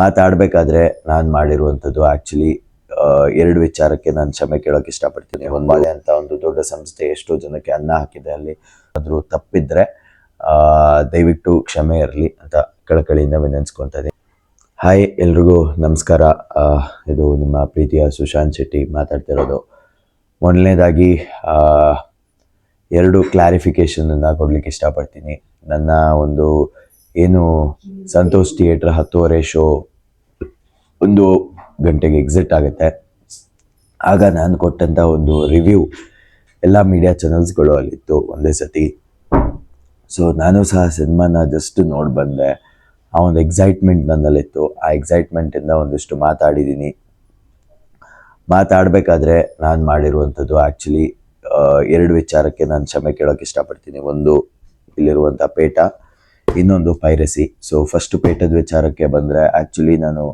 ಮಾತಾಡಬೇಕಾದ್ರೆ ನಾನು ಮಾಡಿರುವಂಥದ್ದು ಆ್ಯಕ್ಚುಲಿ ಎರಡು ವಿಚಾರಕ್ಕೆ ನಾನು ಕ್ಷಮೆ ಕೇಳೋಕೆ ಇಷ್ಟಪಡ್ತೀನಿ. ಹೊಂದಾಳೆ ಅಂತ ಒಂದು ದೊಡ್ಡ ಸಂಸ್ಥೆ ಎಷ್ಟೋ ಜನಕ್ಕೆ ಅನ್ನ ಹಾಕಿದೆ, ಅಲ್ಲಿ ಆದರೂ ತಪ್ಪಿದ್ರೆ ದಯವಿಟ್ಟು ಕ್ಷಮೆ ಇರಲಿ ಅಂತ ಕಳಕಳಿಯಿಂದ ವಿನಂತಿಸ್ಕೊತಾ ಹಾಯ್ ಎಲ್ರಿಗೂ ನಮಸ್ಕಾರ. ಇದು ನಿಮ್ಮ ಪ್ರೀತಿಯ ಸುಶಾಂತ್ ಶೆಟ್ಟಿ ಮಾತಾಡ್ತಿರೋದು ಮೊದಲನೇದಾಗಿ ಎರಡು ಕ್ಲಾರಿಫಿಕೇಷನನ್ನು ಕೊಡಲಿಕ್ಕೆ ಇಷ್ಟಪಡ್ತೀನಿ. ನನ್ನ ಒಂದು ಏನು ಸಂತೋಷ್ ಥಿಯೇಟ್ರ್ ಹತ್ತುವರೆ ಶೋ ಒಂದು ಗಂಟೆಗೆ ಎಕ್ಸಿಟ್ ಆಗುತ್ತೆ. ಆಗ ನಾನು ಕೊಟ್ಟಂಥ ಒಂದು ರಿವ್ಯೂ ಎಲ್ಲ ಮೀಡಿಯಾ ಚಾನಲ್ಸ್ಗಳು ಅಲ್ಲಿತ್ತು ಒಂದೇ ಸತಿ. ಸೊ ನಾನು ಸಹ ಸಿನಿಮಾನ ಜಸ್ಟ್ ನೋಡಿ ಬಂದೆ. ಆ ಒಂದು ಎಕ್ಸೈಟ್ಮೆಂಟ್ ನನ್ನಲ್ಲಿತ್ತು. ಆ ಎಕ್ಸೈಟ್ಮೆಂಟಿಂದ ಒಂದಿಷ್ಟು ಮಾತಾಡಿದ್ದೀನಿ ಮಾತಾಡಬೇಕಾದ್ರೆ ನಾನು ಮಾಡಿರುವಂಥದ್ದು ಆ್ಯಕ್ಚುಲಿ ಎರಡು ವಿಚಾರಕ್ಕೆ ನಾನು ಕ್ಷಮೆ ಕೇಳೋಕೆ ಇಷ್ಟಪಡ್ತೀನಿ. ಒಂದು, ಇಲ್ಲಿರುವಂಥ ಪೇಟ. ಇನ್ನೊಂದು ಪೈರಸಿ. ಸೊ ಫಸ್ಟ್ ಪೇಟದ ವಿಚಾರಕ್ಕೆ ಬಂದರೆ ಆ್ಯಕ್ಚುಲಿ ನಾನು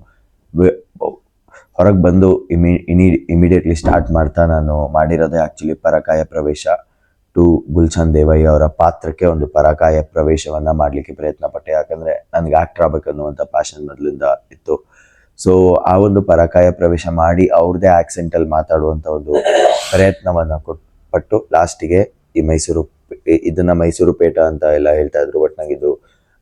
ಹೊರಗೆ ಬಂದು ಇಮಿ ಇನಿ ಇಮಿಡಿಯೇಟ್ಲಿ ಸ್ಟಾರ್ಟ್ ಮಾಡ್ತಾ ನಾನು ಮಾಡಿರೋದೇ ಆ್ಯಕ್ಚುಲಿ ಪರಕಾಯ ಪ್ರವೇಶ ಟು ಗುಲ್ಶನ್ ದೇವಯ್ಯ ಅವರ ಪಾತ್ರಕ್ಕೆ ಒಂದು ಪರಕಾಯ ಪ್ರವೇಶವನ್ನು ಮಾಡಲಿಕ್ಕೆ ಪ್ರಯತ್ನ ಪಟ್ಟೆ ಯಾಕಂದರೆ ನನಗೆ ಆ್ಯಕ್ಟರ್ ಆಗಬೇಕನ್ನುವಂಥ ಪ್ಯಾಷನ್ ಮೊದಲಿಂದ ಇತ್ತು. ಸೊ ಆ ಒಂದು ಪರಕಾಯ ಪ್ರವೇಶ ಮಾಡಿ ಅವ್ರದ್ದೇ ಆ್ಯಕ್ಸೆಂಟಲ್ಲಿ ಮಾತಾಡುವಂಥ ಒಂದು ಪ್ರಯತ್ನವನ್ನು ಕೊಟ್ಟು ಪಟ್ಟು ಲಾಸ್ಟಿಗೆ ಈ ಮೈಸೂರು ಇದನ್ನ ಮೈಸೂರು ಪೇಟ ಅಂತ ಎಲ್ಲ ಹೇಳ್ತಾ ಇದ್ರು ಬಟ್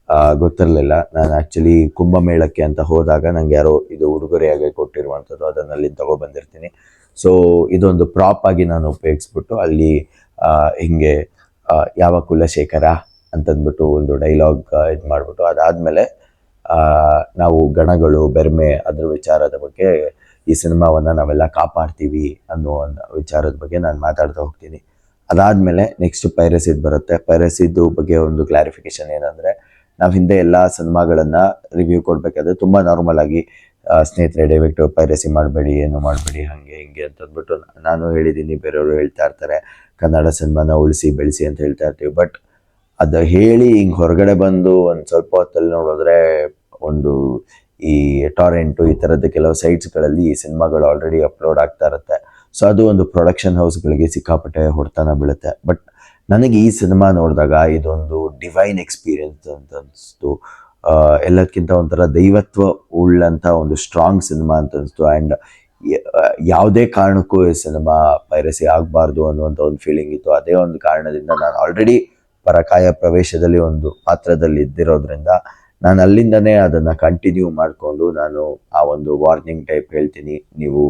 ಆ, ಗೊತ್ತಿರಲಿಲ್ಲ. ನಾನು ಆ್ಯಕ್ಚುಲಿ ಕುಂಭಮೇಳಕ್ಕೆ ಅಂತ ಹೋದಾಗ ನಂಗೆ ಯಾರೋ ಇದು ಉಡುಗೊರೆಯಾಗಿ ಕೊಟ್ಟಿರುವಂಥದ್ದು ಅದನ್ನ ಅಲ್ಲಿ ತಗೊಬಂದಿರ್ತೀನಿ. ಸೊ ಇದೊಂದು ಪ್ರಾಪ್ ಆಗಿ ನಾನು ಉಪಯೋಗಿಸ್ಬಿಟ್ಟು ಅಲ್ಲಿ ಹಿಂಗೆ ಯಾವ ಕುಲಶೇಖರ ಅಂತಂದ್ಬಿಟ್ಟು ಒಂದು ಡೈಲಾಗ್ ಇದು ಮಾಡಿಬಿಟ್ಟು ಅದಾದಮೇಲೆ ನಾವು ಗಣಗಳು ಬೆರ್ಮೆ ಅದ್ರ ವಿಚಾರದ ಬಗ್ಗೆ ಈ ಸಿನಿಮಾವನ್ನು ನಾವೆಲ್ಲ ಕಾಪಾಡ್ತೀವಿ ಅನ್ನೋ ವಿಚಾರದ ಬಗ್ಗೆ ನಾನು ಮಾತಾಡ್ತಾ ಹೋಗ್ತೀನಿ. ಅದಾದಮೇಲೆ ನೆಕ್ಸ್ಟ್ ಪೈರಸಿದ್ ಬರುತ್ತೆ. ಪೈರಸಿದ್ದು ಬಗ್ಗೆ ಒಂದು ಕ್ಲಾರಿಫಿಕೇಶನ್ ಏನಂದರೆ, ನಾವು ಹಿಂದೆ ಎಲ್ಲ ಸಿನಿಮಾಗಳನ್ನು ರಿವ್ಯೂ ಕೊಡಬೇಕಾದ್ರೆ ತುಂಬ ನಾರ್ಮಲ್ ಆಗಿ ಸ್ನೇಹಿತರೆ, ದಯವಿಟ್ಟು ಪೈರಸಿ ಮಾಡಬೇಡಿ, ಏನು ಮಾಡಬೇಡಿ, ಹಾಗೆ, ಹಿಂಗೆ ಅಂತಂದ್ಬಿಟ್ಟು ನಾನು ಹೇಳಿದ್ದೀನಿ, ಬೇರೆಯವರು ಹೇಳ್ತಾ ಇರ್ತಾರೆ. ಕನ್ನಡ ಸಿನಿಮಾನ ಉಳಿಸಿ, ಬೆಳೆಸಿ ಅಂತ ಹೇಳ್ತಾ ಇರ್ತೀವಿ. ಬಟ್ ಅದು ಹೇಳಿ ಹಿಂಗೆ ಹೊರಗಡೆ ಬಂದು ಒಂದು ಸ್ವಲ್ಪ ಹೊತ್ತಲ್ಲಿ ನೋಡಿದ್ರೆ ಒಂದು ಈ ಟಾರೆಂಟು ಈ ಥರದ್ದು ಕೆಲವು ಸೈಟ್ಸ್ಗಳಲ್ಲಿ ಈ ಸಿನಿಮಾಗಳು ಆಲ್ರೆಡಿ ಅಪ್ಲೋಡ್ ಆಗ್ತಾ ಇರುತ್ತೆ. ಸೊ ಅದು ಒಂದು ಪ್ರೊಡಕ್ಷನ್ ಹೌಸ್ಗಳಿಗೆ ಸಿಕ್ಕಾಪಟ್ಟೆ ಹೊಡೆತನ ಬೀಳುತ್ತೆ. ಬಟ್ ನನಗೆ ಈ ಸಿನಿಮಾ ನೋಡಿದಾಗ ಇದೊಂದು ಡಿವೈನ್ ಎಕ್ಸ್ಪೀರಿಯನ್ಸ್ ಅಂತ ಅನಿಸ್ತು. ಎಲ್ಲದಕ್ಕಿಂತ ಒಂಥರ ದೈವತ್ವ ಉಳ್ಳಂಥ ಒಂದು ಸ್ಟ್ರಾಂಗ್ ಸಿನಿಮಾ ಅಂತ ಅನಿಸ್ತು. ಆ್ಯಂಡ್ ಯಾವುದೇ ಕಾರಣಕ್ಕೂ ಈ ಸಿನಿಮಾ ಪೈರಸಿ ಆಗಬಾರ್ದು ಅನ್ನುವಂಥ ಒಂದು ಫೀಲಿಂಗ್ ಇತ್ತು. ಅದೇ ಒಂದು ಕಾರಣದಿಂದ ನಾನು ಆಲ್ರೆಡಿ ಪರಕಾಯ ಪ್ರವೇಶದಲ್ಲಿ ಒಂದು ಪಾತ್ರದಲ್ಲಿ ಇದ್ದಿರೋದ್ರಿಂದ ನಾನು ಅಲ್ಲಿಂದನೇ ಅದನ್ನು ಕಂಟಿನ್ಯೂ ಮಾಡಿಕೊಂಡು ನಾನು ಆ ಒಂದು ವಾರ್ನಿಂಗ್ ಟೈಪ್ ಹೇಳ್ತೀನಿ. ನೀವು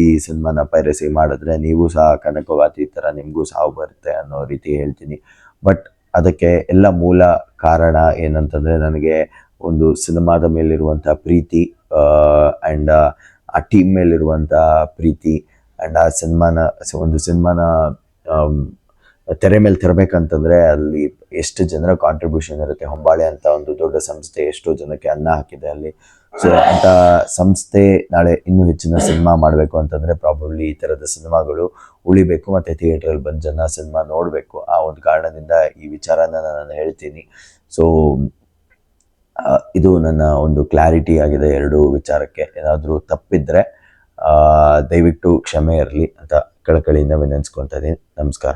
ಈ ಸಿನಿಮಾನ ಪೈರಸಿ ಮಾಡಿದ್ರೆ ನೀವು ಸಹ ಕನಕವಾತಿ ಥರ ನಿಮಗೂ ಸಾವು ಬರುತ್ತೆ ಅನ್ನೋ ರೀತಿ ಹೇಳ್ತೀನಿ. ಬಟ್ ಅದಕ್ಕೆ ಎಲ್ಲ ಮೂಲ ಕಾರಣ ಏನಂತಂದರೆ ನನಗೆ ಒಂದು ಸಿನಿಮಾದ ಮೇಲಿರುವಂಥ ಪ್ರೀತಿ ಆ್ಯಂಡ್ ಆ ಟೀಮ್ ಮೇಲಿರುವಂಥ ಪ್ರೀತಿ ಆ್ಯಂಡ್ ಆ ಸಿನಿಮಾನ, ಒಂದು ಸಿನಿಮಾನ ತೆರೆ ಮೇಲೆ ತರಬೇಕಂತಂದರೆ ಅಲ್ಲಿ ಎಷ್ಟು ಜನರ ಕಾಂಟ್ರಿಬ್ಯೂಷನ್ ಇರುತ್ತೆ, ಹೊಂಬಾಳೆ ಅಂತ ಒಂದು ದೊಡ್ಡ ಸಂಸ್ಥೆ ಎಷ್ಟೋ ಜನಕ್ಕೆ ಅನ್ನ ಹಾಕಿದೆ ಅಲ್ಲಿ. ಸೊ ಅಂತ ಸಂಸ್ಥೆ ನಾಳೆ ಇನ್ನೂ ಹೆಚ್ಚಿನ ಸಿನಿಮಾ ಮಾಡಬೇಕು ಅಂತಂದರೆ ಪ್ರಾಬಬ್ಲಿ ಈ ಥರದ ಸಿನಿಮಾಗಳು ಉಳಿಬೇಕು ಮತ್ತು ಥಿಯೇಟ್ರಲ್ಲಿ ಬಂದು ಜನ ಸಿನಿಮಾ ನೋಡಬೇಕು. ಆ ಒಂದು ಕಾರಣದಿಂದ ಈ ವಿಚಾರನ ನಾನು ಹೇಳ್ತೀನಿ. ಸೊ ಇದು ನನ್ನ ಒಂದು ಕ್ಲಾರಿಟಿ ಆಗಿದೆ ಎರಡು ವಿಚಾರಕ್ಕೆ. ಏನಾದರೂ ತಪ್ಪಿದ್ರೆ ದಯವಿಟ್ಟು ಕ್ಷಮೆ ಇರಲಿ ಅಂತ ಕಳಕಳಿಯಿಂದ ವಿನಂತಿಸ್ಕೊತಾ ಇದ್ದೀನಿ. ನಮಸ್ಕಾರ.